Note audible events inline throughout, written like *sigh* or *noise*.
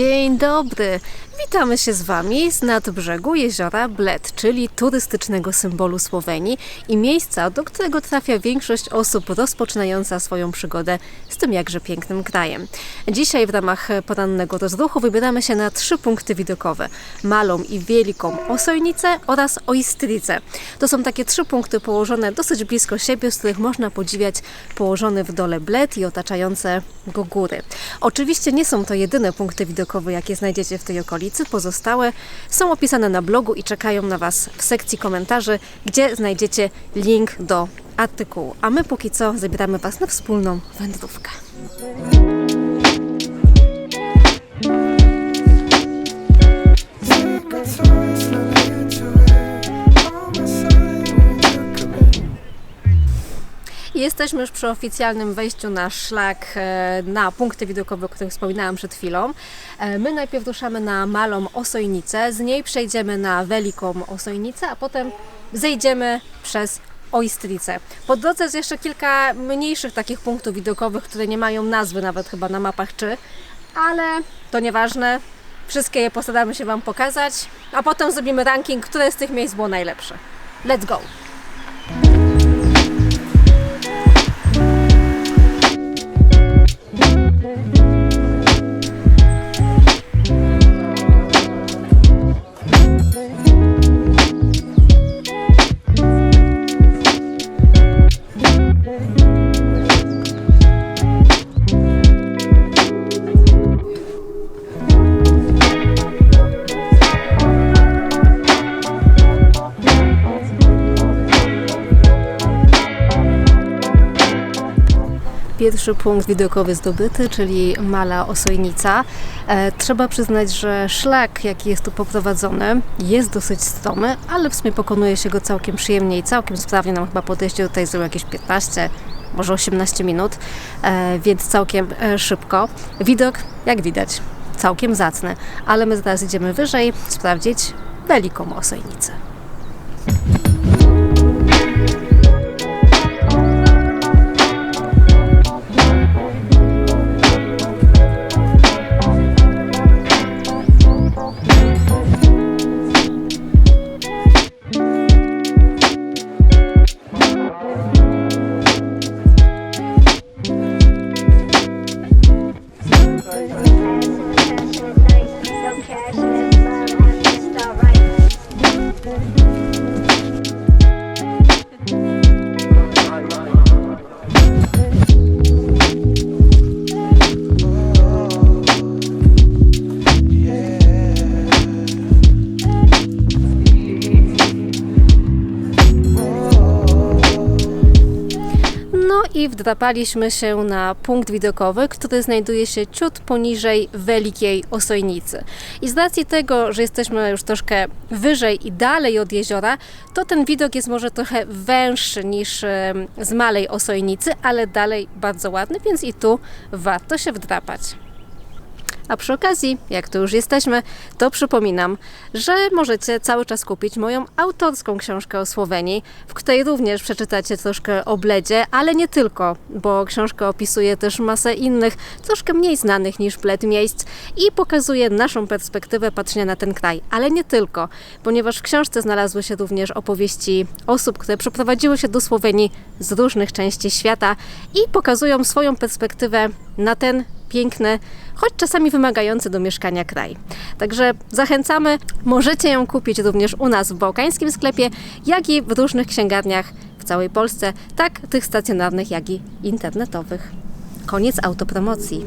Dzień dobry. Witamy się z Wami z nadbrzegu jeziora Bled, czyli turystycznego symbolu Słowenii i miejsca, do którego trafia większość osób rozpoczynająca swoją przygodę z tym jakże pięknym krajem. Dzisiaj w ramach porannego rozruchu wybieramy się na trzy punkty widokowe. Malą i Wieliką Osojnicę oraz Oistricę. To są takie trzy punkty położone dosyć blisko siebie, z których można podziwiać położony w dole Bled i otaczające go góry. Oczywiście nie są to jedyne punkty widokowe, jakie znajdziecie w tej okolicy. Pozostałe są opisane na blogu i czekają na Was w sekcji komentarzy, gdzie znajdziecie link do artykułu. A my póki co zabieramy Was na wspólną wędrówkę. Jesteśmy już przy oficjalnym wejściu na szlak, e, na punkty widokowe, o których wspominałam przed chwilą. E, My najpierw ruszamy na Malą Osojnicę, z niej przejdziemy na Weliką Osojnicę, a potem zejdziemy przez Oistricę. Po drodze jest jeszcze kilka mniejszych takich punktów widokowych, które nie mają nazwy nawet chyba na mapach czy, ale to nieważne. Wszystkie je postaramy się Wam pokazać, a potem zrobimy ranking, które z tych miejsc było najlepsze. Let's go! Pierwszy punkt widokowy zdobyty, czyli Mala Osojnica. E, trzeba przyznać, że szlak, jaki jest tu poprowadzony, jest dosyć stromy, ale w sumie pokonuje się go całkiem przyjemnie i całkiem sprawnie. Nam chyba podejście tej zajęło jakieś 15, może 18 minut, e, więc całkiem e, szybko. Widok, jak widać, całkiem zacny, ale my teraz idziemy wyżej sprawdzić Wielką Osojnicę. No i wdrapaliśmy się na punkt widokowy, który znajduje się ciut poniżej Wielkiej Osojnicy. I z racji tego, że jesteśmy już troszkę wyżej i dalej od jeziora, to ten widok jest może trochę węższy niż z Malej Osojnicy, ale dalej bardzo ładny, więc i tu warto się wdrapać. A przy okazji, jak tu już jesteśmy, to przypominam, że możecie cały czas kupić moją autorską książkę o Słowenii, w której również przeczytacie troszkę o Bledzie, ale nie tylko, bo książka opisuje też masę innych, troszkę mniej znanych niż Bled miejsc i pokazuje naszą perspektywę patrzenia na ten kraj, ale nie tylko, ponieważ w książce znalazły się również opowieści osób, które przeprowadziły się do Słowenii z różnych części świata i pokazują swoją perspektywę na ten piękny, choć czasami wymagający do mieszkania kraj. Także zachęcamy, możecie ją kupić również u nas w bałkańskim sklepie, jak i w różnych księgarniach w całej Polsce, tak tych stacjonarnych, jak i internetowych. Koniec autopromocji.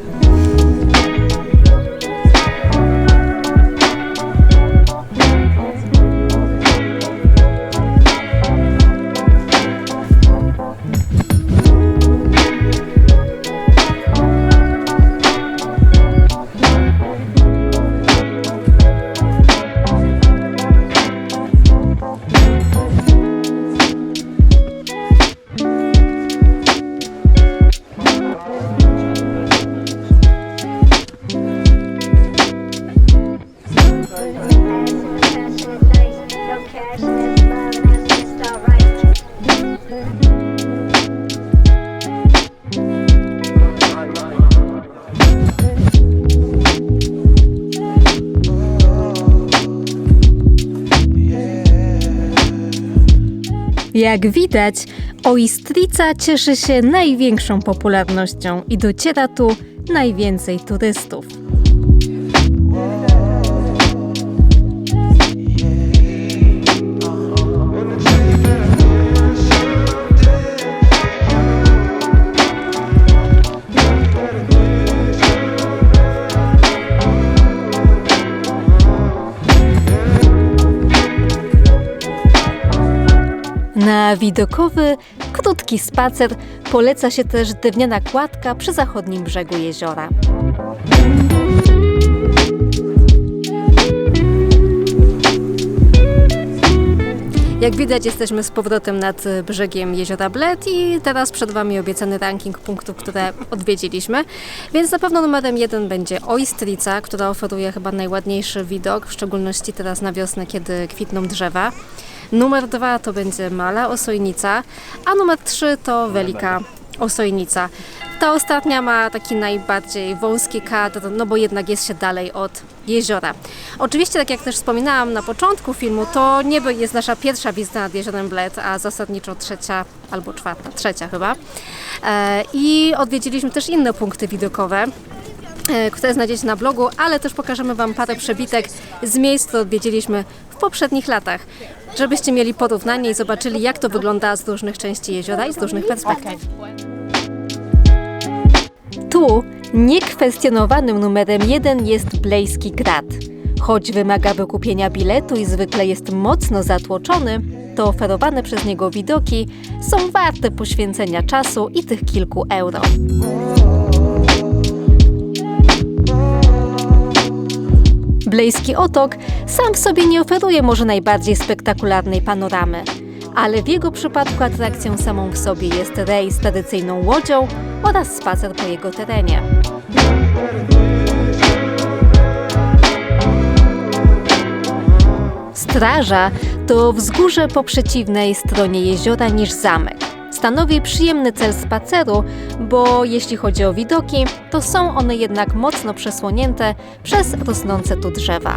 Jak widać, Oistrica cieszy się największą popularnością i dociera tu najwięcej turystów. Na widokowy, krótki spacer poleca się też drewniana kładka przy zachodnim brzegu jeziora. Jak widać, jesteśmy z powrotem nad brzegiem jeziora Bled i teraz przed Wami obiecany ranking punktów, które odwiedziliśmy. Więc na pewno numerem jeden będzie Oistrica, która oferuje chyba najładniejszy widok, w szczególności teraz na wiosnę, kiedy kwitną drzewa. Numer dwa to będzie Mala Osojnica, a numer trzy to Welika Osojnica. Ta ostatnia ma taki najbardziej wąski kadr, no bo jednak jest się dalej od jeziora. Oczywiście, tak jak też wspominałam na początku filmu, to nie jest nasza pierwsza wizyta nad jeziorem Bled, a zasadniczo trzecia albo czwarta, trzecia chyba. E, I odwiedziliśmy też inne punkty widokowe e, które znajdziecie na blogu, ale też pokażemy Wam parę przebitek z miejsc, które odwiedziliśmy w poprzednich latach, żebyście mieli porównanie i zobaczyli, jak to wygląda z różnych części jeziora i z różnych perspektyw. Tu niekwestionowanym numerem jeden jest Blejski Grad. Choć wymaga wykupienia biletu i zwykle jest mocno zatłoczony, to oferowane przez niego widoki są warte poświęcenia czasu i tych kilku euro. Blejski Otok sam w sobie nie oferuje może najbardziej spektakularnej panoramy, ale w jego przypadku atrakcją samą w sobie jest rejs tradycyjną łodzią oraz spacer po jego terenie. Straża to wzgórze po przeciwnej stronie jeziora niż zamek. Stanowi przyjemny cel spaceru, bo jeśli chodzi o widoki, to są one jednak mocno przesłonięte przez rosnące tu drzewa.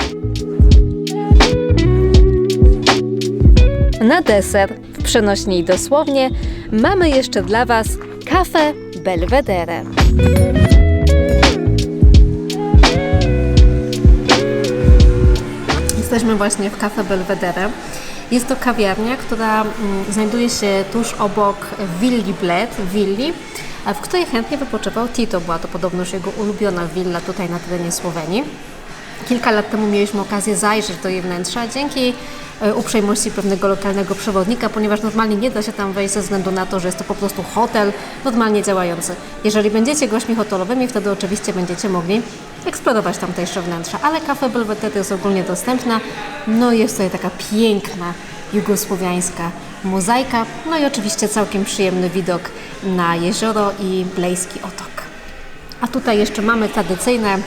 Na deser, w przenośni dosłownie, mamy jeszcze dla Was kafę Belvedere. Jesteśmy właśnie w Cafe Belvedere. Jest to kawiarnia, która mm, znajduje się tuż obok willi Bled, willi, w której chętnie wypoczywał Tito. Była to podobnoż jego ulubiona willa tutaj na terenie Słowenii. Kilka lat temu mieliśmy okazję zajrzeć do jej wnętrza dzięki uprzejmości pewnego lokalnego przewodnika, ponieważ normalnie nie da się tam wejść ze względu na to, że jest to po prostu hotel normalnie działający. Jeżeli będziecie gośćmi hotelowymi, wtedy oczywiście będziecie mogli eksplorować tamtejsze wnętrza, ale kafe Belvedere jest ogólnie dostępna. No i jest tutaj taka piękna jugosłowiańska mozaika, no i oczywiście całkiem przyjemny widok na jezioro i Blejski Otok. A tutaj jeszcze mamy tradycyjne e,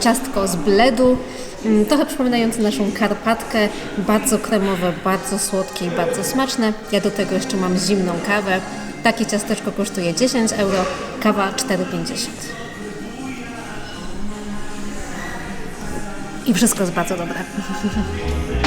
ciastko z bledu, trochę przypominające naszą karpatkę, bardzo kremowe, bardzo słodkie i bardzo smaczne. Ja do tego jeszcze mam zimną kawę. Takie ciasteczko kosztuje 10 euro, kawa 4,50. I wszystko jest bardzo dobre. *laughs*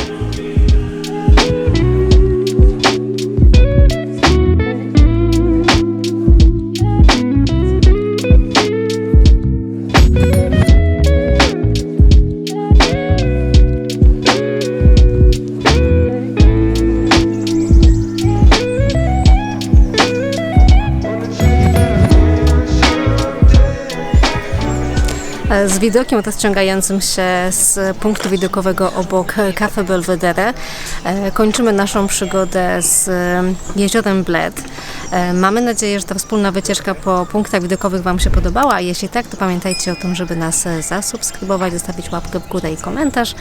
Z widokiem rozciągającym się z punktu widokowego obok Cafe Belvedere e, kończymy naszą przygodę z e, jeziorem Bled. E, Mamy nadzieję, że ta wspólna wycieczka po punktach widokowych Wam się podobała, jeśli tak, to pamiętajcie o tym, żeby nas zasubskrybować, zostawić łapkę w górę i komentarz.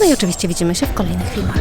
No i oczywiście widzimy się w kolejnych filmach.